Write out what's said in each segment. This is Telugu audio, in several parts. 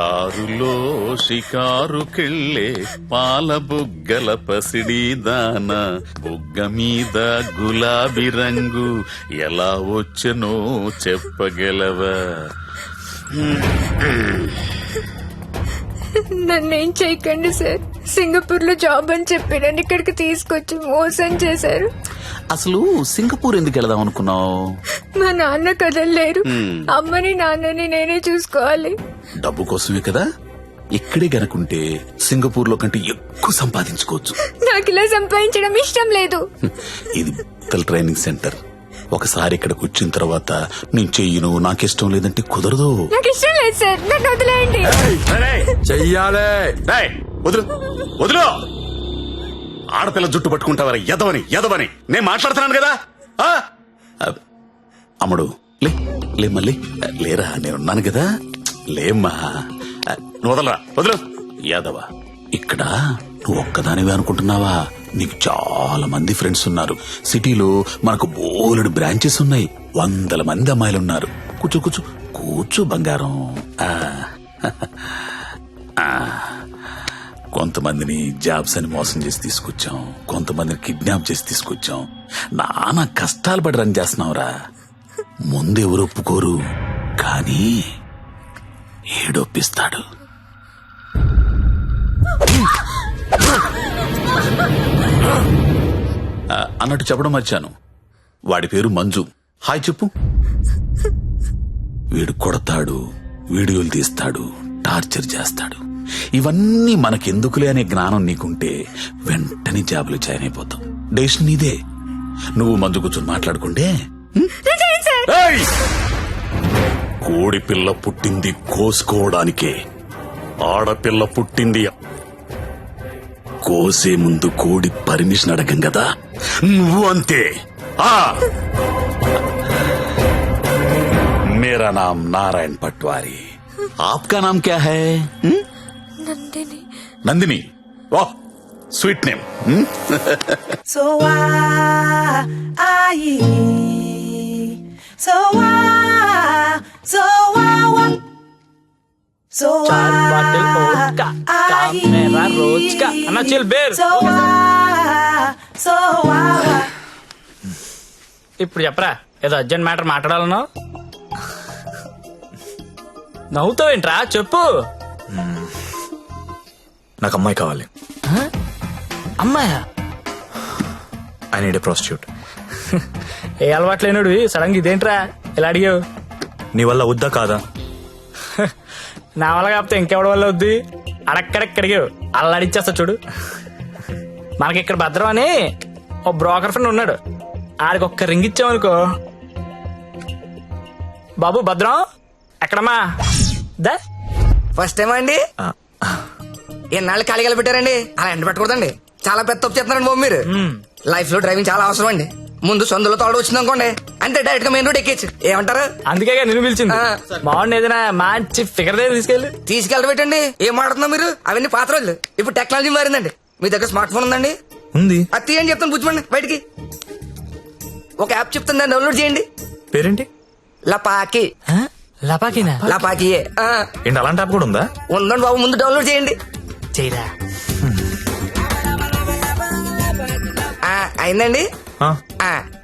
కారులో షికారుకెళ్ళే పాల బుగ్గల పసిడి దాన. బుగ్గ మీద గులాబీ రంగు ఎలా వచ్చనో చెప్పగలవా? నన్నేం చేయకండి సార్. సింగపూర్లో జాబ్ అని చెప్పి నన్ను ఇక్కడికి తీసుకొచ్చి మోసం చేశారు. అసలు సింగపూర్ ఎందుకు వెళదాం అనుకున్నావు? మా నాన్న కదలలేరు. అమ్మని నాన్నని నేనే చూసుకోవాలి. డబ్బు కోసమే కదా? ఇక్కడే గనుకుంటే సింగపూర్లో కంటే ఎక్కువ సంపాదించుకోవచ్చు. నాకు ఇలా సంపాదించడం ఇష్టం లేదు. ఇది పిల్లల ట్రైనింగ్ సెంటర్. ఒకసారి ఇక్కడికి వచ్చిన తర్వాత నేను చెయ్యను నాకిష్టం లేదంటే కుదరదు. నాకు ఇష్టం లేదు సార్. నన్ను వదిలేయండి. చెయ్యాలే. వదులు వదులు. ఆడపిల్ల జుట్టు పట్టుకుంటావరా ఎదవని ఎదవని నేను మాట్లాడుతున్నాను కదా? ఆ? అబ్, అమ్ముడు లే లే మళ్ళీ. లేరా నేనున్నాను కదా. లేమ్మా. ఆ, నువ్వు వదలరా వదులు. యాదవ ఇక్కడ నువ్వు ఒక్కదానివే అనుకుంటున్నావా? నీకు చాలా మంది ఫ్రెండ్స్ ఉన్నారు. సిటీలో మనకు బోలెడు బ్రాంచెస్ ఉన్నాయి. వందల మంది అమ్మాయిలు ఉన్నారు. కూర్చో కూర్చో. కూర్చో బంగారం. ఆ. కొంతమందిని జాబ్స్ అని మోసం చేసి తీసుకొచ్చాం. కొంతమందిని కిడ్నాప్ చేసి తీసుకొచ్చాం. నానా కష్టాలు పడి రన్ చేస్తున్నావురా. ముందు ఎవరు ఒప్పుకోరు కానీ ఏడొప్పిస్తాడు అన్నట్టు చెప్పడం మర్చాను. వాడి పేరు మంజు. హాయ్ చెప్పు. వీడు కొడతాడు వీడియోలు తీస్తాడు టార్చర్ చేస్తాడు. ఇవన్నీ మనకెందుకులే అనే జ్ఞానం నీకుంటే వెంటనే జాబులు జాయిన్ అయిపోతాం డెసిషన్ నీదే నువ్వు మందు కూర్చొని మాట్లాడుకుంటే హ్మ్? ఏయ్! కోడి పిల్ల పుట్టింది కోసుకోవడానికే ఆడపిల్ల పుట్టింది కోసే ముందు కోడి పర్మిషన్ అడగం కదా నువ్వు అంతే ఆ मेरा नाम नारायण पटवारी आपका नाम क्या है हम्म? నందిని. నందిని. వా sweet name. So so so so ఇప్పుడు చెప్పరా ఏదో అర్జెంట్ మ్యాటర్ మాట్లాడాలన్నావు నవ్వుతావేంట్రా? చెప్పు. నాకు అమ్మాయి కావాలి అమ్మాయా? ఐ నీడ్ ఏ ప్రాస్టిట్యూట్ ఏ అలవాటు లేనుడు సడన్గా ఇదేంట్రా? ఇలా అడిగావు. నీ వల్ల వద్దా కాదా? నా వల్ల కాకపోతే ఇంకెవడి వల్ల వద్ది? అడక్కడక్క అడిగావు అలా అడిచేస్తా చూడు. మనకి ఇక్కడ భద్రం అని ఓ బ్రోకర్ ఫ్రెండ్ ఉన్నాడు. ఆడికి ఒక్క రింగ్ ఇచ్చామనుకో. బాబు భద్రం? ఎక్కడమ్మా? దా. ఫస్ట్ టైం అండి? ఎన్నాళ్ళు ఖాళీగా పెట్టారండి? అలా ఎండ పెట్టకూడదండి. చాలా పెద్ద తప్పు చేస్తున్నారండి బాబు మీరు. లైఫ్లో డ్రైవింగ్ చాలా అవసరం అండి. ముందు సొందులో తోడ వచ్చింది అనుకోండి. అంతే డైరెక్ట్గా మెయిన్ రోడ్ ఎక్కేచ్చు ఏమంటారు? అందుకే నిన్ను పిలిచింది. ఆ. బాగుంది ఏదైనా మంచి ఫిగర్ దగ్గర తీసుకెళ్ళి. తీసుకెళ్ళబెట్టండి ఏం మాడుతున్నారు మీరు? అవన్నీ పాత రోజులు. ఇప్పుడు టెక్నాలజీ మారిందండి. మీ దగ్గర స్మార్ట్ ఫోన్ ఉందండి? ఉంది. అది తీయండి చెప్తాను పుచ్చుకోండి బయటికి. ఒక యాప్ చెప్తాను దాన్ని డౌన్లోడ్ చేయండి. పేరేంటి? లపాకి. లపాకినా? లపాకి ఏంటి అలాంటి యాప్ కూడా ఉందా? ఉందండి బాబు ముందు డౌన్లోడ్ చేయండి. చేయరా ఆ, అయిందండి? ఆ,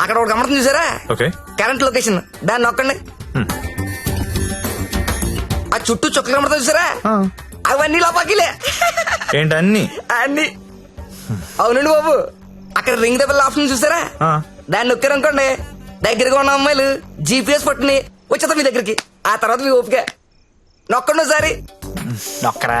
అక్కడ ఒక గమనం చూసారా? ఓకే. కరెంట్ లొకేషన్ దాన్ని నొక్కండి. ఆ చుట్టూ చుక్కలు కనబడతా చూసారా? అవన్నీ లోపాకిలే ఏంటి అన్ని? అన్ని. అవునండి బాబు. అక్కడ రింగ్ దెబ్బల ఆప్షన్ చూసారా? ఆ. దాన్ని నొక్కారనుకోండి దగ్గరగా ఉన్న అమ్మాయిలు జీపీఎస్ పట్టుని వచ్చేద్దాం మీ దగ్గరికి. ఆ తర్వాత మీ ఓపిక. నొక్కండి ఒకసారి. నొక్కరా?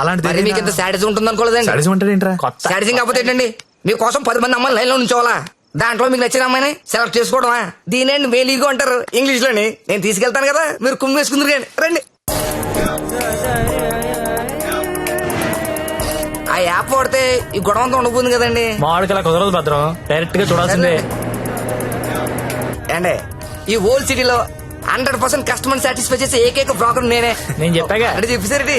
అలాంటిది మరి మీకు ఇంత సాడిజం ఉంటుంది అనుకోలేదండి సాడిజం అంటే ఏంట్రా? కొత్త సాడిజం కాకపోతే ఏంటండి? మీకోసం పది మంది అమ్మాయిలు లైన్లో ఉంచోవాలా దాంట్లో మీకు నచ్చిన అమ్మాయిని సెలెక్ట్ చేసుకోవడమా? దీనేండి మేలీగో అంటారు ఇంగ్లీష్లోని నేను తీసుకెళ్తాను కదా మీరు కుమ్మి వేసుకుందరు రండి. ఆ యాప్ వాడితే ఈ గొడవ అంతా ఉండబోతుంది కదండి. మామిడికి అలా కుదరదు భద్రం. డైరెక్ట్గా చూడాల్సిందే. అండి ఈ ఓల్డ్ సిటీలో హండ్రెడ్ పర్సెంట్ కస్టమర్ సాటిస్ఫై చేసే ఏకైక బ్రోకర్ నేనే. నేను చెప్పాగా. అంటే చెప్పేసరికి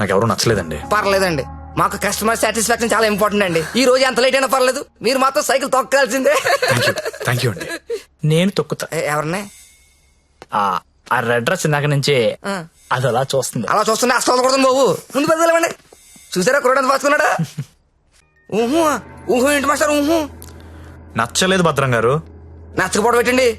నాకు ఎవరు నచ్చలేదండి. పర్లేదండి. మాకు కస్టమర్ సాటిస్ఫాక్షన్ చాలా ఇంపార్టెంట్ అండి. ఈ రోజు ఎంత లేట్ అయినా పర్లేదు. మీరు మాత్రం సైకిల్ తొక్కాల్సిందే. థ్యాంక్ యూ అండి. నేను తొక్కుతా. ఏ, ఎవరిని? ఆ ఆ రెడ్ డ్రెస్ ఇందాక నుంచి. అది అలా చూస్తుంది. అలా చూస్తుంటే అస్తం కొడుతుంది బాబు. ముందు పెద్దలేమండి చూసారా కురడానికి పాసుకున్నాడా ఊహు ఊహు ఏంటి మాస్టర్ ఊహు? నచ్చలేదు భద్రం గారు. నచ్చకపోవడం పెట్టండి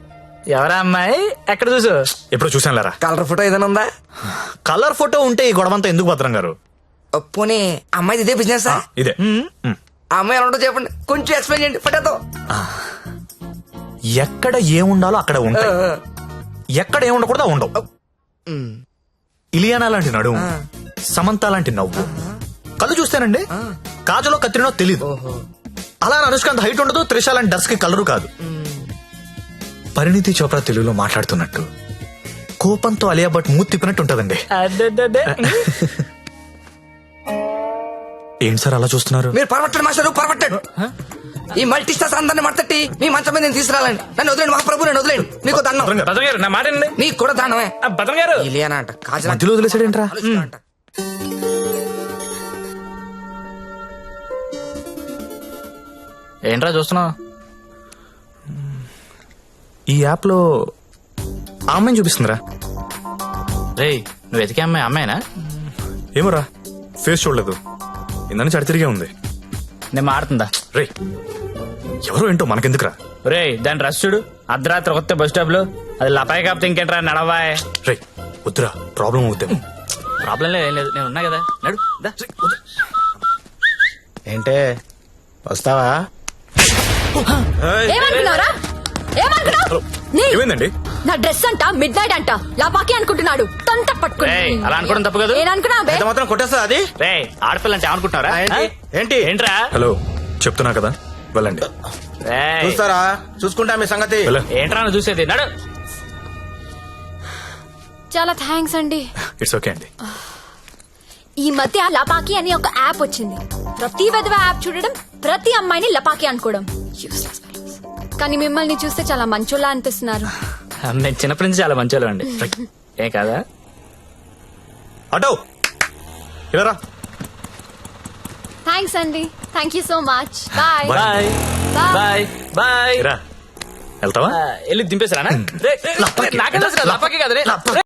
ఎవరా అమ్మాయి? ఎక్కడ చూసు? ఎప్పుడు చూసాను లేరా కలర్ ఫోటో ఏదైనా ఉందా? కలర్ ఫోటో ఉంటే ఈ గొడవంతా ఎందుకు భద్రం గారు? పోనీ అమ్మాయిది ఇదే బిజినెస్ ఆ? ఇదే. మ్. అమ్మాయి ఎలా ఉంటుందో చెప్పండి. కొంచెం ఎక్స్ప్లెయిన్ చేయండి. ఫోటోతో ఎక్కడ ఏముండాలో అక్కడ ఉంటాయి. ఎక్కడ ఏముండకూడదు ఉండవు. ఇలియానా లాంటి నడుము సమంత లాంటి నవ్వు. కళ్ళు చూస్తానండి? కాజలో కత్తిరినో తెలీదు. అలా అని అనుష్కాంత్ హైట్ ఉండదు త్రిష లాంటి డర్స్కి కలరు కాదు. పరిణితి చోప్రా తెలుగులో మాట్లాడుతున్నట్టు. కోపంతో అలియా భట్ మూతి తిప్పినట్టు ఉంటదండి ఏంటి సార్ అలా చూస్తున్నారు? మీరు పర్వట్టండి మాస్టర్ పర్వట్టండి. ఈ మల్టీ స్టార్స్ అందరిని మట్టట్టి మీ మంచం మీద నేను తీసుకురాలండి నన్ను వదిలేండి మహాప్రభు నేను వదిలేండి. మీకు దండం. భద్రం గారు, నా మాట వినండి. నీకు కూడా దండమే. ఆ, భద్రం గారు. ఇలియానా అంట కాజల మధ్యలో వదిలేసాడేంట్రా అంట. ఏంట్రా చూస్తున్నావు? ఈ యాప్లో ఆ అమ్మాయిని చూపిస్తుందిరా. రేయ్ నువ్వు వెతికే అమ్మాయి అమ్మాయినా? ఏమోరా ఫేస్ చూడలేదు. ఇందని చడి తిరిగే ఉంది. నేను మాడుతుందా రే ఎవరో ఏంటో మనకెందుకురా? రేయ్ దాని డ్రెస్ చూడు. అర్ధరాత్రి కొత్త బస్ స్టాప్లో అది లపాయి కాపుతే ఇంకేంట్రా నడవాయ్. రే వద్దురా ప్రాబ్లం అవుతాం ప్రాబ్లం లేదు ఏం లేదు నేను ఉన్నా కదా. నడు దా. ఏంటే వస్తావా? ఏమనుకున్నారా ఏమనుకున్నావు నీ ఏమైందండి? నా డ్రెస్ అంట మిడ్ నైట్ అంట. లాపాకి అనుకుంటున్నాడు. తొంత పట్టుకుని. అలా అనుకోవడం తప్పు కాదు. నేననుకున్నా బే? మాత్రం కొట్టేస్తా అది? రేయ్ ఆడపిల్ల అంటే అనుకుంటున్నారా ఆ, ఏంటి? ఏంటి? ఏంట్రా? హలో చెప్తున్నా కదా. వెళ్ళండి. రేయ్, చూస్తారా? చూసుకుంటా మీ సంగతి. వెళ్ళ. ఏంట్రా చూసేది? నడు. చాలా థ్యాంక్స్ అండి. ఇట్స్ ఓకే అండి. ఈ మధ్య లపాకి అని ఒక యాప్ వచ్చింది. ప్రతి విధవ యాప్ చూడడం ప్రతి అమ్మాయిని లపాకి అనుకోవడం. Useless. కానీ మిమ్మల్ని చూస్తే చాలా మంచోళ్ళ అనిపిస్తున్నారు. నేను చిన్నప్పటి నుంచి చాలా మంచి అండి. ఏ కాదా? అటో ఇలా థ్యాంక్స్ అండి thank you so much bye. Bye. Bye bye వెళ్తావా? వెళ్ళి లపాకి. నాకే కదా,